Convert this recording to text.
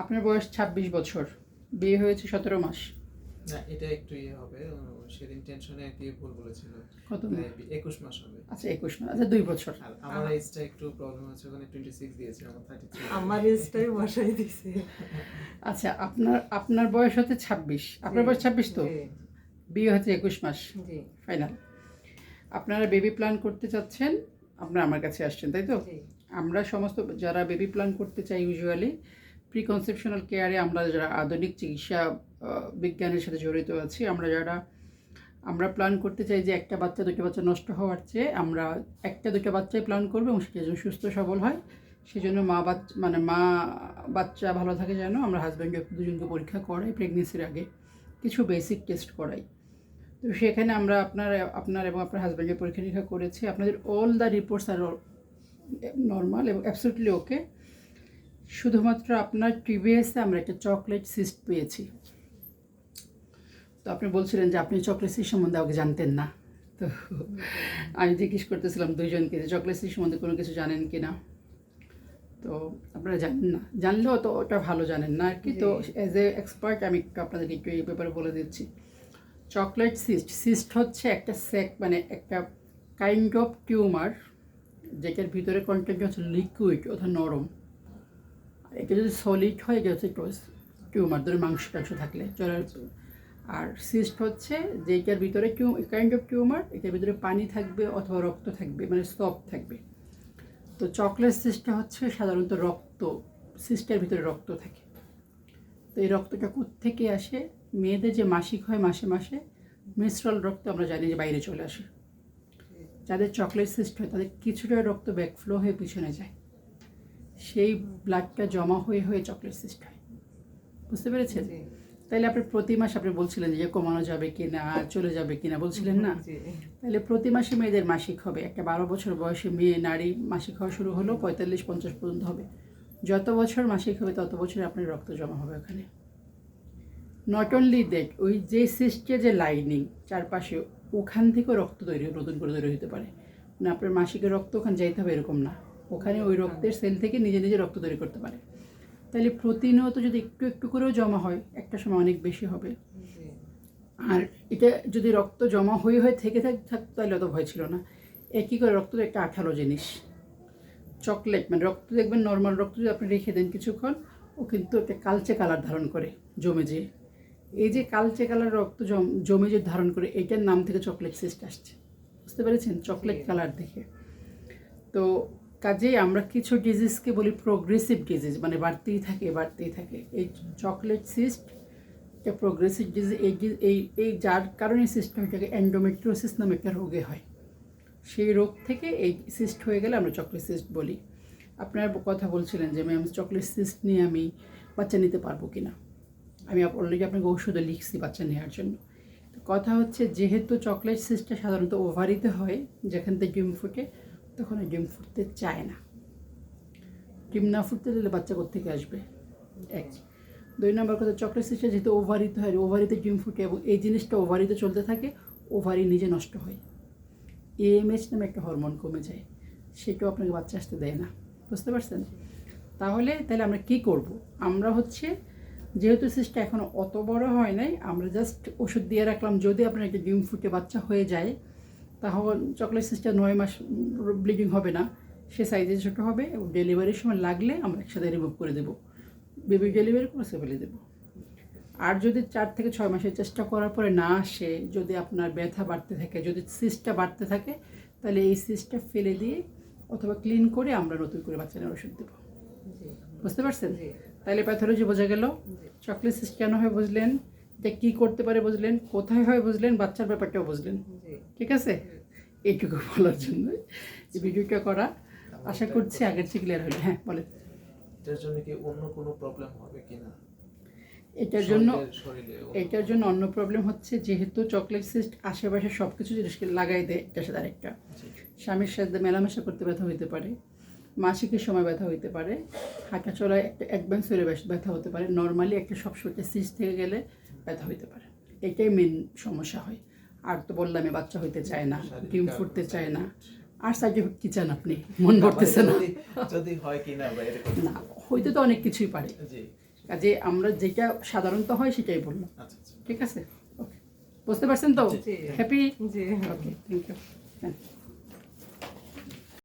আপনার বয়স ছাব্বিশ বছর। বিয়ে হয়েছে সতেরো মাস। না এটা একটু ইয়ে হবে। সেদিন টেনশনে কি ভুল বলেছিল। কত একুশ মাস হবে। আচ্ছা একুশ মাস। আচ্ছা দুই বছর। আমার এজটা একটু প্রবলেম আছে ওখানে টোয়েন্টি সিক্স দিয়েছে আমার থার্টি থ্রি আমার এজটাই বসাই দিছে। আচ্ছা আপনার আপনার বয়স হচ্ছে ছাব্বিশ। আপনার বয়স ছাব্বিশ তো? বিয়ে হচ্ছে একুশ মাস। ফাইনাল। আপনারা বেবি প্ল্যান করতে চাচ্ছেন? আপনারা আমার কাছে আসছেন তাই তো? আমরা সমস্ত যারা বেবি প্ল্যান করতে চাই ইউজুয়ালি প্রিকনসেপশনাল কেয়ারে আমরা যারা আধুনিক চিকিৎসা বিজ্ঞানের সাথে জড়িত আছি, আমরা যারা, আমরা প্ল্যান করতে চাই যে একটা বাচ্চা দুটো বাচ্চা নষ্ট হওয়ার চেয়ে আমরা একটা দুটো বাচ্চাই প্ল্যান করব এবং সেটা যেন সুস্থ, সবল হয়। সেজন্য মা বাচ্চা মানে মা, বাচ্চা ভালো থাকে যেন আমরা হাজব্যান্ড দুজনকে পরীক্ষা করাই প্রেগনেন্সির আগে, কিছু বেসিক টেস্ট করাই। তো সেখানে আমরা আপনার আপনার এবং আপনার হাজব্যান্ডের পরীক্ষা নিরীক্ষা করেছি। আপনাদের অল দ্য রিপোর্টস আর নর্মাল এবং অ্যাবসলিউটলি ওকে শুধুমাত্র আপনার টিভিএসে আমরা একটা চকলেট সিস্ট পেয়েছি। তো আপনি বলছিলেন যে আপনি চকলেট সিস্ট সম্বন্ধে আমাকে জানতেন না। তো আমি জিজ্ঞেস করতেছিলাম দুইজনকে যে চকলেট সিস্ট সম্বন্ধে কোনো কিছু জানেন কি না তো আপনারা জানেন না। জানলেও তো ওটা ভালো জানেন না। আর কি তো অ্যাজ এ এক্সপার্ট আমি একটু আপনাদেরকে একটু এই ব্যাপারে বলে দিচ্ছি। চকলেট সিস্ট সিস্ট হচ্ছে একটা সেক মানে একটা কাইন্ড অফ টিউমার যেটার ভিতরে কন্টেন্ট হচ্ছে লিকুইড অর্থাৎ নরম। এটা যদি সলিড হয়ে গেছে টিউমার ধরে মাংস টাংস থাকলে চলার আর সিস্ট হচ্ছে যেটার ভিতরে কাইন্ড অফ টিউমার এটার ভিতরে পানি থাকবে অথবা রক্ত থাকবে মানে সফট থাকবে। তো চকলেট সিস্টটা হচ্ছে সাধারণত রক্ত সিস্টের ভিতরে রক্ত থাকে। তো এই রক্তটা থেকে আসে? মেয়েদের যে মাসিক হয় মাসে মাসে মিশ্রল রক্ত আমরা জানি যে বাইরে চলে আসে। যাদের চকলেট সিস্ট হয়, তাদের কিছুটা রক্ত ব্যাকফ্লো হয়ে পিছনে যায়। সেই ব্লাডটা জমা হয়ে হয়ে চকলেট সিস্ট হয়। বুঝতে পেরেছেন? জি, তাইলে আপনি প্রতি মাস আপনি বলছিলেন যে কমানো যাবে কি না? চলে যাবে কি না? বলছিলেন না? তাহলে প্রতি মাসে মেয়েদের মাসিক হবে। একটা বারো বছর বয়সে মেয়ে নারী মাসিক হওয়া শুরু হলো পঁয়তাল্লিশ পঞ্চাশ পর্যন্ত হবে। যত বছর মাসিক হবে তত বছর আপনার রক্ত জমা হবে ওখানে। নট অনলি দ্যাট ওই যে সিস্টে যে লাইনিং চারপাশে ওখান থেকেও রক্ত তৈরি নতুন করে তৈরি হতে পারে। মানে আপনার মাসিকের রক্ত ওখানে যাইতে হবে এরকম না। ওখানে ওই রক্তের সেল থেকে নিজে নিজে রক্ত তৈরি করতে পারে। তাহলে প্রতিনিয়ত যদি একটু একটু করেও জমা হয় একটা সময় অনেক বেশি হবে। আর এটা যদি রক্ত জমা হয়ে হয়ে থেকে থাক থাকতো তাহলে অত ভয় ছিল না। একই করে রক্ত তো একটা আঠালো জিনিস। চকলেট মানে রক্ত দেখবেন নর্মাল রক্ত যদি আপনি রেখে দেন কিছুক্ষণ ও কিন্তু একটা কালচে কালার ধারণ করে জমে যেয়ে। এই যে কালচে কালার রক্ত জম- জমে যে ধারণ করে এইটার নাম থেকে চকলেট সিস্ট আসছে। বুঝতে পেরেছেন? চকলেট কালার দেখে। তো কাজেই আমরা কিছু ডিজিজকে বলি প্রোগ্রেসিভ ডিজিজ মানে বাড়তেই থাকে বাড়তেই থাকে। এই চকলেট সিস্ট এটা প্রোগ্রেসিভ ডিজিজ এই এই এই যার কারণে সিস্ট এটাকে অ্যান্ডোমেট্রিওসিস নামে একটা রোগে হয়। সেই রোগ থেকে এই সিস্ট হয়ে গেলে আমরা চকলেট সিস্ট বলি। আপনার কথা বলছিলেন যে, ম্যাম চকলেট সিস্ট নিয়ে আমি বাচ্চা নিতে পারব কি না আমি অলরেডি আপনাকে ওষুধে লিখছি বাচ্চা নেওয়ার জন্য। কথা হচ্ছে, যেহেতু চকলেট সিস্টটা সাধারণত ওভারিতে হয়, যেখান থেকে ডিম ফুটে তখন ওই ডিম ফুটতে চায় না। ডিম না ফুটতে দিলে বাচ্চা কোথেকে আসবে? এক। দুই নম্বর কথা চকলেট সিস্টে যেহেতু ওভারিতে হয় ওভারিতে ডিম ফুটে এবং এই জিনিসটা ওভারিতে চলতে থাকে ওভারি নিজে নষ্ট হয়। এএমএইচ নামে একটা হরমোন কমে যায়, সেটাও আপনাকে বাচ্চা আসতে দেয় না। বুঝতে পারছেন? তাহলে তাহলে আমরা কি করব? আমরা হচ্ছে, যেহেতু সিস্টটা এখনও অত বড় হয় নাই, আমরা জাস্ট ওষুধ দিয়ে রাখলাম, যদি আপনার একটা ডিম ফুটে বাচ্চা হয়ে যায় তাহলে চকলেট সিস্টটা নয় মাস ব্লিডিং হবে না। সে সাইজে ছোটো হবে এবং ডেলিভারির সময় লাগলে আমরা একসাথে রিমুভ করে দেবো। বেবি ডেলিভারি করে সে ফেলে দেবো। আর যদি চার থেকে ছয় মাসের চেষ্টা করার পরে না আসে যদি আপনার ব্যথা বাড়তে থাকে যদি সিস্টটা বাড়তে থাকে তাহলে এই সিস্টটা ফেলে দিয়ে অথবা ক্লিন করে আমরা নতুন করে বাচ্চা নেওয়ার ওষুধ দেবো। বুঝতে পারছেন? তাহলে প্যাথোলজি বোঝা গেল। চকলেট সিস্ট কেন হয় বুঝলেন? এটা কী করতে পারে বুঝলেন কোথায় হয় বুঝলেন বাচ্চার ব্যাপারটাও বুঝলেন। ঠিক আছে? এইটুকু বলার জন্য এই ভিডিওটা করা। আশা করছি আগের চেয়ে ক্লিয়ার হবে হ্যাঁ বলেন। এটার জন্য কি অন্য কোনো প্রবলেম হবে কিনা এটার জন্য এটার জন্য অন্য প্রবলেম হচ্ছে যেহেতু চকলেট সিস্ট আশেপাশে সব কিছু জিনিসকে লাগাই দেয় এটার সাথে আরেকটা। স্বামীর সাথে মেলামেশা করতে ব্যথা হইতে পারে মাসিকের সময় ব্যথা হইতে পারে হাঁটা চলায় একটা অ্যাডভান্স হলে ব্যথা হতে পারে। নর্মালি একটা সব সবসময় সিস্ট থেকে গেলে ব্যথা হইতে পারে। এটাই মেন সমস্যা হয়। আর তো বললামই বাচ্চা হইতে চায় না ডিম ফুটতে চায় না। আর সাইডে কি চান আপনি? মন ভরতেছে না। যদি- হয় বা না হইতে তো অনেক কিছুই পারে। কাজে আমরা যেটা সাধারণত হয় সেটাই বললাম। আচ্ছা আচ্ছা। ঠিক আছে? ওকে বুঝতে পারছেন তো? Happy G. Okay thank you